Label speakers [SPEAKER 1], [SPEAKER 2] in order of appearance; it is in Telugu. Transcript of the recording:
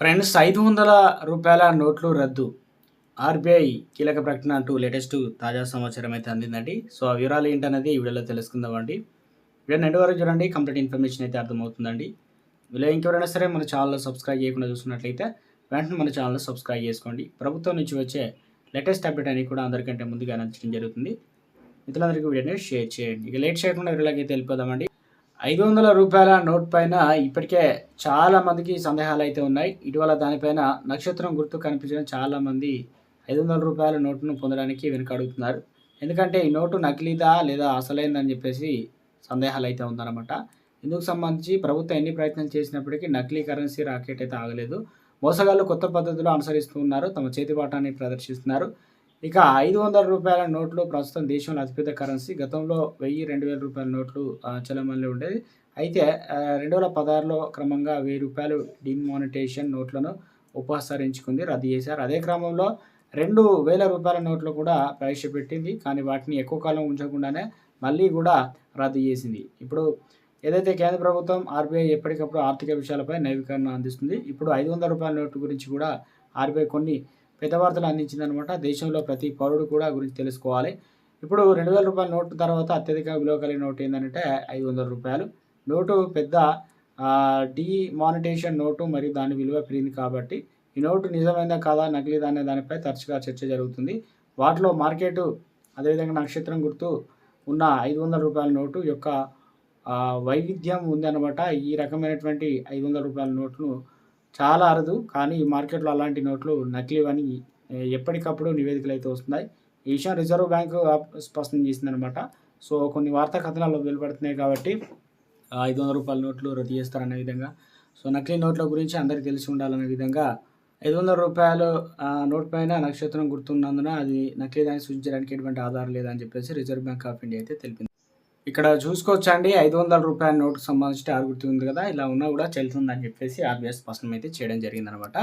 [SPEAKER 1] ఫ్రెండ్స్ ఐదు వందల రూపాయల నోట్లు రద్దు. ఆర్బీఐ కీలక ప్రకటన అంటూ లేటెస్ట్ తాజా సమాచారం అయితే అందిందండి. సో ఆ వివరాలు ఏంటనేది ఈ వీడియోలో తెలుసుకుందామండి. వీడియో నెట్ వరకు చూడండి కంప్లీట్ ఇన్ఫర్మేషన్ అయితే అర్థమవుతుందండి. వీళ్ళు ఇంకెవరైనా సరే మన ఛానల్లో సబ్స్క్రైబ్ చేయకుండా చూస్తున్నట్లయితే వెంటనే మన ఛానల్లో సబ్స్క్రైబ్ చేసుకోండి. ప్రభుత్వం నుంచి వచ్చే లేటెస్ట్ అప్డేట్ అని కూడా అందరికంటే ముందుగా అందించడం జరుగుతుంది. మిత్రులందరికీ వీడియోని షేర్ చేయండి. ఇక లేట్ చేయకుండా వీడియోకి వెళ్ళిపోదామండి. ఐదు వందల రూపాయల నోట్ పైన ఇప్పటికే చాలా మందికి సందేహాలు అయితే ఉన్నాయి. ఇటీవల దానిపైన నక్షత్రం గుర్తు కనిపించడం చాలా మంది ఐదు వందల రూపాయల నోటును పొందడానికి వెనుకాడుతున్నారు ఎందుకంటే ఈ నోటు నకిలీదా లేదా అసలైందని చెప్పేసి సందేహాలు అయితే ఉందన్నమాట. ఇందుకు సంబంధించి ప్రభుత్వం ఎన్ని ప్రయత్నాలు చేసినప్పటికీ నకిలీ కరెన్సీ రాకెట్ అయితే ఆగలేదు. మోసగాళ్ళు కొత్త పద్ధతిలో అనుసరిస్తూ ఉన్నారు. తమ చేతిపాఠాన్ని ప్రదర్శిస్తున్నారు. ఇక ఐదు వందల రూపాయల నోట్లు ప్రస్తుతం దేశంలో అతిపెద్ద కరెన్సీ. గతంలో వెయ్యి రెండు వేల రూపాయల నోట్లు చలమణి చలమణిలో ఉండేది. అయితే రెండు వేల పదహారులో క్రమంగా వెయ్యి రూపాయలు డిమానిటేషన్ నోట్లను ఉపసంహరించుకుంది రద్దు చేశారు. అదే క్రమంలో రెండు వేల రూపాయల నోట్లు కూడా ప్రవేశపెట్టింది కానీ వాటిని ఎక్కువ కాలం ఉంచకుండానే మళ్ళీ కూడా రద్దు చేసింది. ఇప్పుడు ఏదైతే కేంద్ర ప్రభుత్వం ఆర్బీఐ ఎప్పటికప్పుడు ఆర్థిక విషయాలపై నవీకరణ అందిస్తుంది ఇప్పుడు ఐదు వందల రూపాయల నోటు గురించి కూడా ఆర్బీఐ కొన్ని పెద్ద వార్తలు అందించిందనమాట. దేశంలో ప్రతి పౌరుడు కూడా గురించి తెలుసుకోవాలి. ఇప్పుడు రెండు వేల రూపాయల నోటు తర్వాత అత్యధిక విలువ కలిగిన నోటు ఏంటంటే ఐదు వందల రూపాయలు. నోటు పెద్ద డిమానిటేషన్ నోటు మరియు దాని విలువ పెరిగింది కాబట్టి ఈ నోటు నిజమైందా కాదా నకిలీదా అనే దానిపై తరచుగా చర్చ జరుగుతుంది. వాటిలో మార్కెట్ అదేవిధంగా నక్షత్రం గుర్తు ఉన్న ఐదు వందల రూపాయల నోటు యొక్క వైవిధ్యం ఉందన్నమాట ఈ రకమైనటువంటి ఐదు వందల రూపాయల నోటును చాలా అరదు కానీ ఈ మార్కెట్లో అలాంటి నోట్లు నకిలీవని ఎప్పటికప్పుడు నివేదికలు అయితే వస్తున్నాయి. ఈ విషయం రిజర్వ్ బ్యాంకు స్పష్టం చేసిందనమాట. సో కొన్ని వార్తా కథనాలు వెలువడుతున్నాయి కాబట్టి ఐదు వందల రూపాయల నోట్లు రద్దు చేస్తారనే విధంగా. సో నకిలీ నోట్ల గురించి అందరికీ తెలిసి ఉండాలనే విధంగా ఐదు వందల రూపాయలు నోట్ పైన నక్షత్రం గుర్తున్నందున అది నకిలీదాన్ని సూచించడానికి ఎటువంటి ఆధారం లేదని చెప్పేసి రిజర్వ్ బ్యాంక్ ఆఫ్ ఇండియా అయితే తెలిపింది. ఇక్కడ చూసుకోవచ్చండి. ఐదు వందల రూపాయల నోటుకు సంబంధించి ఆరు గుర్తు ఉంది కదా ఇలా ఉన్నా కూడా చెల్లుతుందని చెప్పేసి ఆర్బీఐ స్పష్టం అయితే చేయడం జరిగిందనమాట.